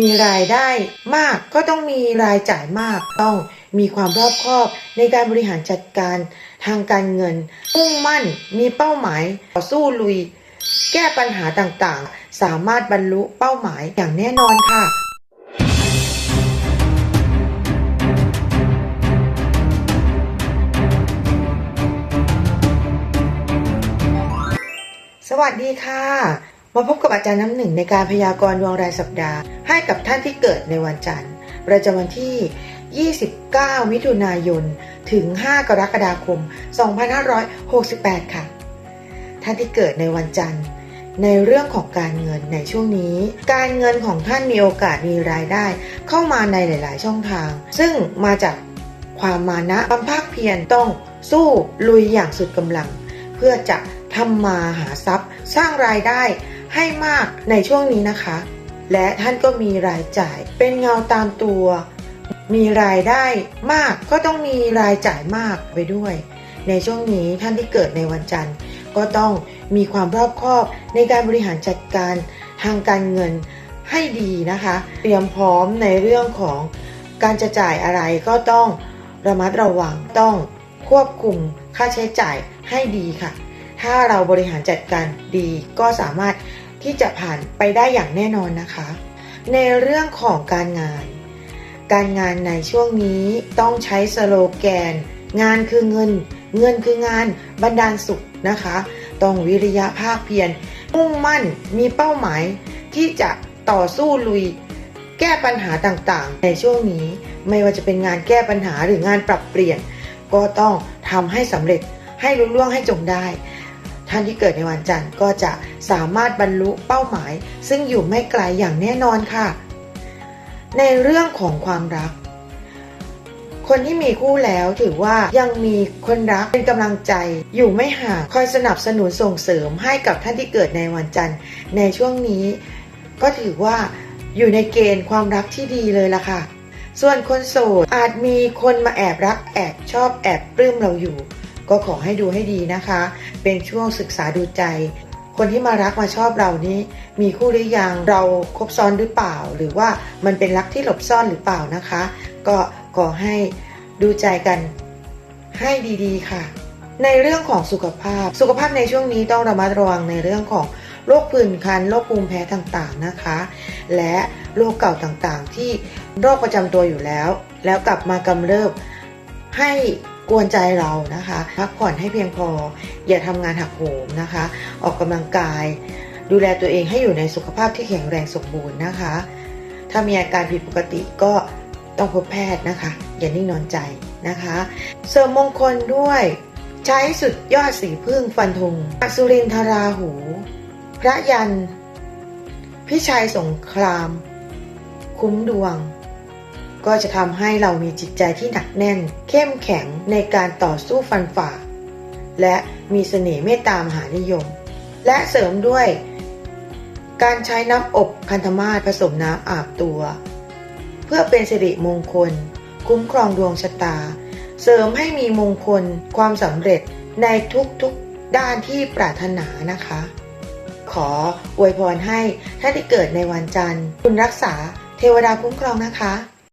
มีรายได้มากก็ต้องมีรายจ่ายมากต้องมีความรอบคอบในการบริหารจัดการทางการเงินมุ่งมั่นมีเป้าหมายต่อสู้ลุย แก้ปัญหาต่างๆ สามารถบรรลุเป้าหมายอย่างแน่นอนค่ะสวัสดีค่ะ มาพบกับอาจารย์น้ำหนึ่งในการพยากรณ์ดวงรายสัปดาห์ ให้กับท่านที่เกิดในวันจันทร์ประจำวันที่ 29 มิถุนายน ถึง 5 กรกฎาคม 2568 ค่ะ ท่านที่เกิดในวันจันทร์ ในเรื่องของการเงินในช่วงนี้ การเงินของท่านมีโอกาสมีรายได้ เข้ามาในหลาย ๆ ช่องทาง ซึ่งมาจากความมานะความภาคเพียรต้องสู้ลุยอย่างสุดกำลัง เพื่อจะทำมาหาทรัพย์ สร้างรายได้ ให้มากในช่วงนี้นะคะ และท่านก็มีรายจ่ายเป็นเงาตามตัว มีรายได้มากก็ต้องมีรายจ่ายมากไปด้วย ในช่วงนี้ท่านที่เกิดในวันจันทร์ ก็ต้องมีความรอบคอบในการบริหารจัดการทางการเงินให้ดีนะคะ เตรียมพร้อมในเรื่องของการจะจ่ายอะไรก็ต้องระมัดระวังต้องควบคุมค่าใช้จ่ายให้ดีค่ะ ถ้าเราบริหารจัดการดีก็สามารถที่จะผ่านไปได้อย่างแน่นอนนะคะ ในเรื่องของการงาน การงานในช่วงนี้ต้องใช้สโลแกน งานคือเงิน เงินคืองานบันดาลสุขนะคะ ต้องวิริยะภาคเพียรมุ่งมั่นมีเป้าหมายที่จะต่อสู้ลุย แก้ปัญหาต่างๆ ในช่วงนี้ไม่ว่าจะเป็นงานแก้ปัญหาหรืองานปรับเปลี่ยน ก็ต้องทำให้สำเร็จให้ลุล่วงให้จงได้ ท่านที่เกิดในวันจันทร์ก็จะสามารถบรรลุเป้าหมาย ซึ่งอยู่ไม่ไกลอย่างแน่นอนค่ะ ในเรื่องของความรัก คนที่มีคู่แล้วถือว่ายังมีคนรักเป็นกำลังใจ อยู่ไม่ห่างคอยสนับสนุนส่งเสริมให้กับท่านที่เกิดในวันจันทร์ ในช่วงนี้ ก็ถือว่าอยู่ในเกณฑ์ความรักที่ดีเลยล่ะค่ะส่วนคนโสดอาจมีคนมาแอบรักแอบชอบแอบปลื้มเราอยู่ ก็ขอให้ดูให้ดีนะคะ เป็นช่วงศึกษาดูใจ คนที่มารักมาชอบเรานี้ มีคู่หรือยังเราคบซ้อนหรือเปล่า หรือว่ามันเป็นรักที่หลบซ่อนหรือเปล่านะคะ ก็ขอให้ดูใจกันให้ดีๆค่ะ ในเรื่องของสุขภาพ สุขภาพในช่วงนี้ต้องระมัดระวังในเรื่องของโรคผื่นคันโรคภูมิแพ้ต่างๆนะคะ และโรคเก่าต่างๆ ที่โรคประจำตัวอยู่แล้ว แล้วกลับมากำเริบให้ กวนใจเรานะคะ พักผ่อนให้เพียงพอ อย่าทำงานหักโหมนะคะ ออกกำลังกาย ดูแลตัวเองให้อยู่ในสุขภาพที่แข็งแรงสมบูรณ์นะคะ ถ้ามีอาการผิดปกติก็ต้องพบแพทย์นะคะ อย่านิ่งนอนใจนะคะเสริมมงคลด้วย ใช้สุดยอดสีพึ่งฟันธงอสุรินทราหู พระยัน พิชัยสงคราม คุ้มดวง ก็จะทำให้เรามีจิตใจที่หนักแน่น เข้มแข็งในการต่อสู้ฟันฝ่า และมีเสน่ห์เมตตามหานิยม และเสริมด้วย การใช้น้ำอบคันธมาศผสมน้ำอาบตัว เพื่อเป็นสิริมงคล คุ้มครองดวงชะตา เสริมให้มีมงคลความสำเร็จในทุกๆด้านที่ปรารถนานะคะขออวยพรให้ท่านที่เกิดในวันจันทร์ คุณรักษาเทวดาคุ้มครองนะคะ